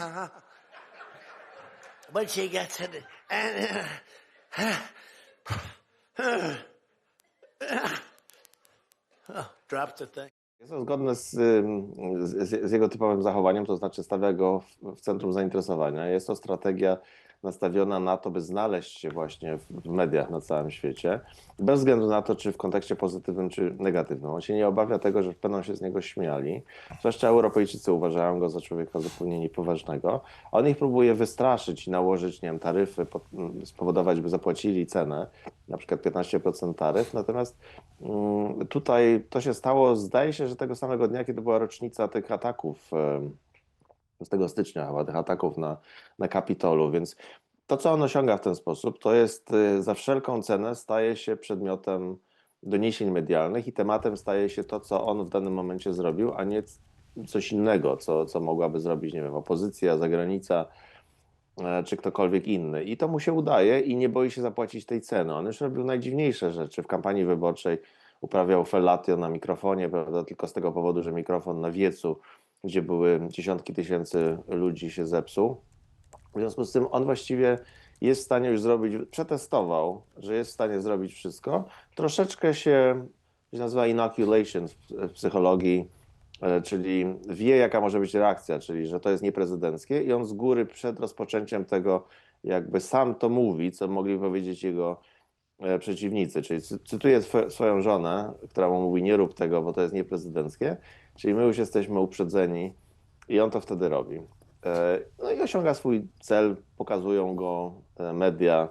Once you get to the and oh, drop the thing. Jest to zgodne z, z, z jego typowym zachowaniem, to znaczy stawia go w, w centrum zainteresowania. Jest to strategia nastawiona na to, by znaleźć się właśnie w, mediach na całym świecie, bez względu na to, czy w kontekście pozytywnym, czy negatywnym. On się nie obawia tego, że będą się z niego śmiali. Zwłaszcza Europejczycy uważają go za człowieka zupełnie niepoważnego. On ich próbuje wystraszyć i nałożyć, nie wiem, taryfy, pod, spowodować, by zapłacili cenę, na przykład 15% taryf. Natomiast mm, tutaj to się stało, zdaje się, że tego samego dnia, kiedy była rocznica tych ataków, em, z tego stycznia chyba, tych ataków na, na Kapitolu, więc to, co on osiąga w ten sposób, to jest y, za wszelką cenę staje się przedmiotem doniesień medialnych i tematem staje się to, co on w danym momencie zrobił, a nie coś innego, co, co mogłaby zrobić, nie wiem, opozycja, zagranica e, czy ktokolwiek inny. I to mu się udaje i nie boi się zapłacić tej ceny. On już robił najdziwniejsze rzeczy. W kampanii wyborczej uprawiał fellatio na mikrofonie, prawda, tylko z tego powodu, że mikrofon na wiecu, gdzie były dziesiątki tysięcy ludzi, się zepsuł. W związku z tym on właściwie jest w stanie już zrobić, przetestował, że jest w stanie zrobić wszystko. Troszeczkę się, się nazywa inoculation w psychologii, e, czyli wie, jaka może być reakcja, czyli że to jest nieprezydenckie i on z góry przed rozpoczęciem tego jakby sam to mówi, co mogli powiedzieć jego przeciwnicy. Czyli cy- cytuję swo- swoją żonę, która mu mówi, nie rób tego, bo to jest nieprezydenckie, czyli my już jesteśmy uprzedzeni i on to wtedy robi. E, No i osiąga swój cel, pokazują go e, media,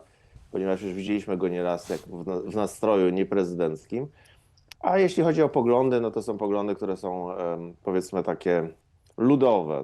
ponieważ już widzieliśmy go nieraz jak w, na- w nastroju nieprezydenckim. A jeśli chodzi o poglądy, no to są poglądy, które są powiedzmy takie ludowe,